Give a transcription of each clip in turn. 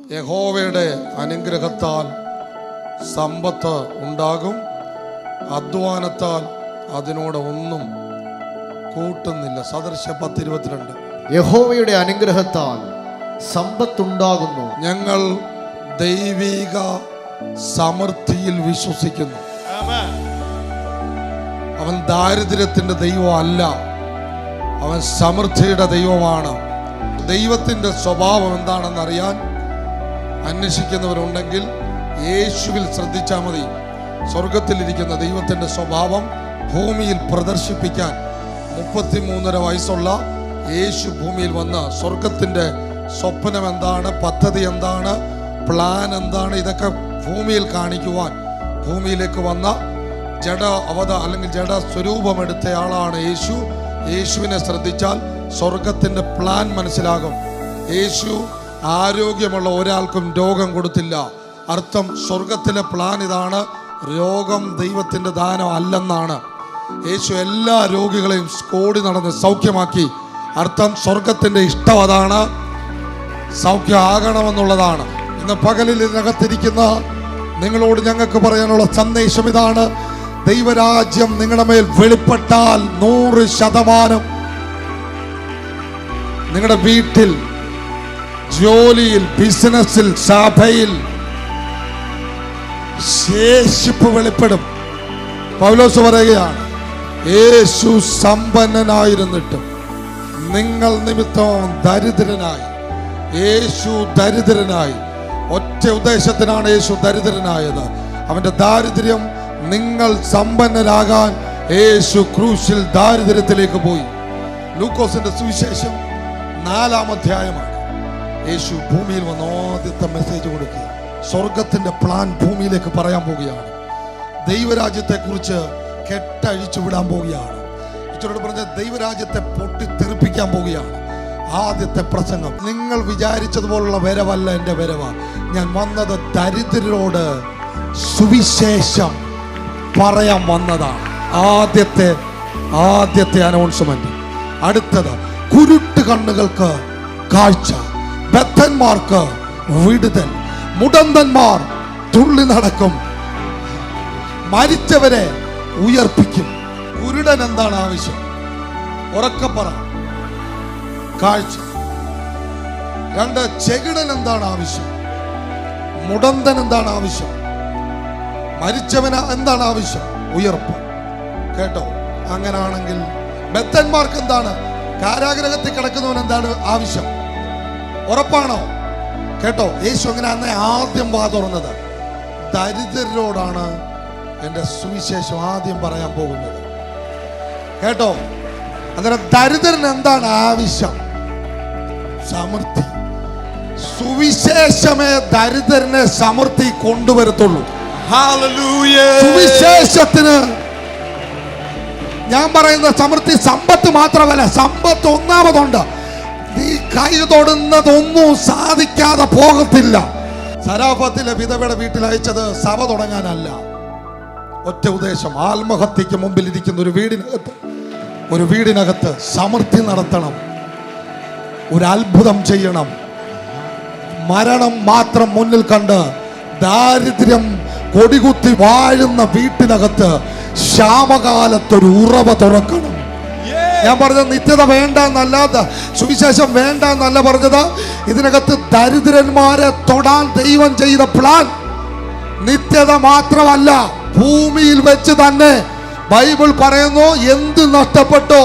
യഹോവയുടെ അനുഗ്രഹത്താൽ സമ്പത്ത് ഉണ്ടാകും. അധ്വാനത്താൽ അതിനോട് ഒന്നും കൂട്ടുന്നില്ല. സദൃശ പത്തിരുപത്തിരണ്ട്. യഹോവയുടെ അനുഗ്രഹത്താൽ സമ്പത്തുണ്ടാകുന്നു. ഞങ്ങൾ ദൈവിക സമൃദ്ധിയിൽ വിശ്വസിക്കുന്നു. അവൻ ദാരിദ്ര്യത്തിന്റെ ദൈവമല്ല. അവൻ സമൃദ്ധിയുടെ ദൈവമാണ്. ദൈവത്തിന്റെ സ്വഭാവം എന്താണെന്ന് അറിയാൻ അന്വേഷിക്കുന്നവരുണ്ടെങ്കിൽ യേശുവിൽ ശ്രദ്ധിച്ചാൽ മതി. സ്വർഗത്തിലിരിക്കുന്ന ദൈവത്തിന്റെ സ്വഭാവം ഭൂമിയിൽ പ്രദർശിപ്പിക്കാൻ മുപ്പത്തിമൂന്നര വയസ്സുള്ള യേശു ഭൂമിയിൽ വന്ന് സ്വർഗത്തിന്റെ സ്വപ്നം എന്താണ് പദ്ധതി എന്താണ് പ്ലാൻ എന്താണ് ഇതൊക്കെ ഭൂമിയിൽ കാണിക്കുവാൻ ഭൂമിയിലേക്ക് വന്ന ജഡ അവത അല്ലെങ്കിൽ ജഡ സ്വരൂപമെടുത്തയാളാണ് യേശു. യേശുവിനെ ശ്രദ്ധിച്ചാൽ സ്വർഗത്തിന്റെ പ്ലാൻ മനസ്സിലാകും. യേശു ആരോഗ്യമുള്ള ഒരാൾക്കും രോഗം കൊടുത്തില്ല. അർത്ഥം സ്വർഗത്തിലെ പ്ലാൻ ഇതാണ്. രോഗം ദൈവത്തിന്റെ ദാനം അല്ലെന്നാണ്. യേശു എല്ലാ രോഗികളെയും കോടി നടന്ന് സൗഖ്യമാക്കി. അർത്ഥം സ്വർഗത്തിന്റെ ഇഷ്ടം അതാണ്. സൗഖ്യമാകണമെന്നുള്ളതാണ് ഇന്ന് പകലിൽ ഇതിനകത്തിരിക്കുന്ന നിങ്ങളോട് ഞങ്ങൾക്ക് പറയാനുള്ള സന്ദേശം ഇതാണ്. ദൈവരാജ്യം നിങ്ങളുടെ മേൽ വെളിപ്പെട്ടാൽ നൂറ് ശതമാനം നിങ്ങളുടെ വീട്ടിൽ ജോലിയിൽ ബിസിനസ്സിൽ സഭയിൽ ശേഷിപ്പ് വെളിപ്പെടും. പൗലോസ് പറയുകയാണ് യേശു സമ്പന്നനായിരുന്നിട്ടും നിങ്ങൾ നിമിത്തം ദരിദ്രനായി. യേശു ദരിദ്രനായി. ഒറ്റ ഉദ്ദേശത്തിനാണ് യേശു ദരിദ്രനായത്. അവന്റെ ദാരിദ്ര്യം നിങ്ങൾ സമ്പന്നരാകാൻ യേശു ക്രൂശിൽ ദാരിദ്ര്യത്തിലേക്ക് പോയി. ലൂക്കോസിന്റെ സുവിശേഷം നാലാം അധ്യായമാണ്. യേശു ഭൂമിയിൽ വന്ന് ആദ്യത്തെ മെസ്സേജ് കൊടുക്കുക. സ്വർഗത്തിന്റെ പ്ലാൻ ഭൂമിയിലേക്ക് പറയാൻ പോവുകയാണ്. ദൈവരാജ്യത്തെ കുറിച്ച് കെട്ടഴിച്ചു വിടാൻ പോവുകയാണ്. ഇച്ചോട് പറഞ്ഞ ദൈവരാജ്യത്തെ പൊട്ടിത്തെറിപ്പിക്കാൻ പോവുകയാണ്. ആദ്യത്തെ പ്രസംഗം. നിങ്ങൾ വിചാരിച്ചതുപോലുള്ള വരവല്ല എന്റെ വരവ. ഞാൻ വന്നത് ദരിദ്രരോട് സുവിശേഷം പറയാൻ വന്നതാണ്. ആദ്യത്തെ ആദ്യത്തെ അനൗൺസ്മെന്റ് അടുത്തത് കുരുട്ട് കണ്ണുകൾക്ക് കാഴ്ച. ബദ്ധന്മാർക്ക് വിടുതൽ. മുടന്തന്മാർ തുള്ളി നടക്കും. മരിച്ചവരെ ഉയർപ്പിക്കും. കുരുടൻ എന്താണ് ആവശ്യം? ഉറക്കപ്പറ കാഴ്ച. രണ്ട് ചെകിടൻ എന്താണ് ആവശ്യം? മുടന്തൻ എന്താണ് ആവശ്യം? മരിച്ചവന് എന്താണ് ആവശ്യം? ഉയർപ്പ്. കേട്ടോ? അങ്ങനാണെങ്കിൽ ബദ്ധന്മാർക്ക് എന്താണ്? കാരാഗ്രഹത്തിൽ കിടക്കുന്നവൻ എന്താണ് ആവശ്യം? ഉറപ്പാണോ? കേട്ടോ യേശു അങ്ങനെ അന്നേ ആദ്യം വാ തുറന്നത്. ദരിദ്രരോടാണ് എന്റെ സുവിശേഷം ആദ്യം പറയാൻ പോകുന്നത്. കേട്ടോ അന്നേരം ദരിദ്രന് എന്താണ് ആവശ്യം? സമൃദ്ധി. സുവിശേഷമേ ദരിദ്രനെ സമൃദ്ധി കൊണ്ടുവരത്തുള്ളൂ. സുവിശേഷത്തിന് ഞാൻ പറയുന്ന സമൃദ്ധി സമ്പത്ത് മാത്രമല്ല സമ്പത്ത് ഒന്നാമതുണ്ട്. കൈ തൊടുന്നതൊന്നും സാധിക്കാതെ പോകത്തില്ല. സരാഫത്തിലെ വിധവയുടെ വീട്ടിൽ അയച്ചത് സഭ തുടങ്ങാനല്ല. ഒറ്റ ഉദ്ദേശം ആത്മഹത്യക്ക് മുമ്പിൽ ഇരിക്കുന്ന ഒരു വീടിനകത്ത് ഒരു വീടിനകത്ത് സമൃദ്ധി നടത്തണം. ഒരു അത്ഭുതം ചെയ്യണം. മരണം മാത്രം മുന്നിൽ കണ്ട് ദാരിദ്ര്യം കൊടികുത്തി വാഴുന്ന വീട്ടിനകത്ത് ശ്യാമകാലത്തൊരു ഉറവ തുറക്കണം. ഞാൻ പറഞ്ഞത് നിത്യത വേണ്ട എന്നല്ലാതെ സുവിശേഷം വേണ്ട എന്നല്ല പറഞ്ഞത്. ഇതിനകത്ത് ദരിദ്രന്മാരെ തൊടാൻ ദൈവം ചെയ്ത പ്ലാൻ നിത്യത മാത്രമല്ല ഭൂമിയിൽ വെച്ച് തന്നെ. ബൈബിൾ പറയുന്നു എന്ത് നഷ്ടപ്പെട്ടോ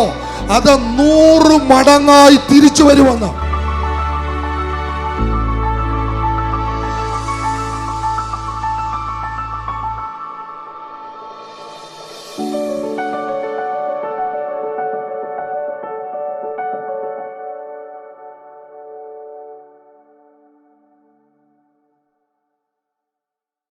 അത് നൂറ് മടങ്ങായി തിരിച്ചു വരുമെന്ന്.